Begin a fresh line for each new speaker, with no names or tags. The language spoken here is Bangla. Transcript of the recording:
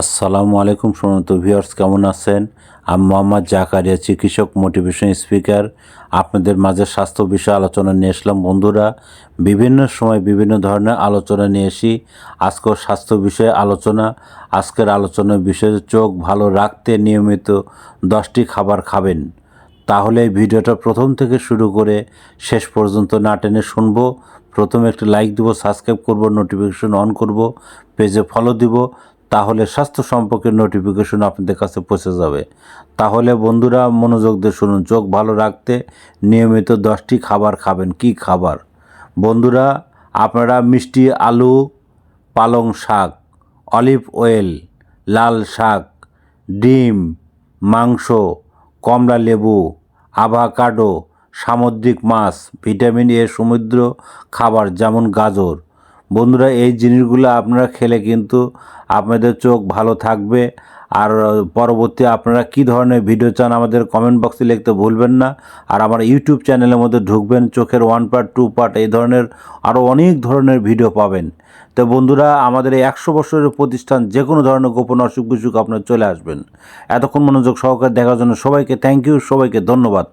আসসালামু আলাইকুম সমন্ত ভিউয়ার্স, কেমন আছেন? আমি মোহাম্মদ জাকারিয়া, চিকিৎসক মোটিভেশন স্পিকার আপনাদের মাঝে স্বাস্থ্য বিষয়ে আলোচনা নিয়ে আসলাম। বন্ধুরা, বিভিন্ন সময় বিভিন্ন ধরনের আলোচনা নিয়ে আসি। আজকেও স্বাস্থ্য বিষয়ে আলোচনা। আজকের আলোচনার বিষয়ে চোখ ভালো রাখতে নিয়মিত দশটি খাবার খাবেন। তাহলে এই ভিডিওটা প্রথম থেকে শুরু করে শেষ পর্যন্ত না টেনে শুনব। প্রথমে একটি লাইক দিব সাবস্ক্রাইব করব নোটিফিকেশন অন করব পেজে ফলো দিব। তাহলে স্বাস্থ্য সম্পর্কে নোটিফিকেশন আপনাদের কাছে পৌঁছে যাবে। তাহলে বন্ধুরা, মনোযোগ দিয়ে শুনুন, চোখ ভালো রাখতে নিয়মিত দশটি খাবার খাবেন। কি খাবার? বন্ধুরা, আপনারা মিষ্টি আলু, পালং শাক, অলিভ অয়েল, লাল শাক, ডিম, মাংস, কমলা লেবু আভাকাডো সামুদ্রিক মাছ, ভিটামিন এ সমুদ্র খাবার যেমন গাজর বন্ধুরা, এই জিনিসগুলো আপনারা খেলে কিন্তু আপনাদের চোখ ভালো থাকবে। আর পরবর্তী আপনারা কি ধরনের ভিডিও চান আমাদের কমেন্ট বক্সে লিখতে ভুলবেন না। আর আমার ইউটিউব চ্যানেলের মধ্যে ঢুকবেন, চোখের ওয়ান পার্ট টু পার্ট এই ধরনের আরও অনেক ধরনের ভিডিও পাবেন। তো বন্ধুরা, আমাদের এই একশো বছরের প্রতিষ্ঠান যে কোনো ধরনের গোপন অসুখ বিসুখ আপনারা চলে আসবেন। এতক্ষণ মনোযোগ সহকারে দেখার জন্য সবাইকে থ্যাংক ইউ সবাইকে ধন্যবাদ।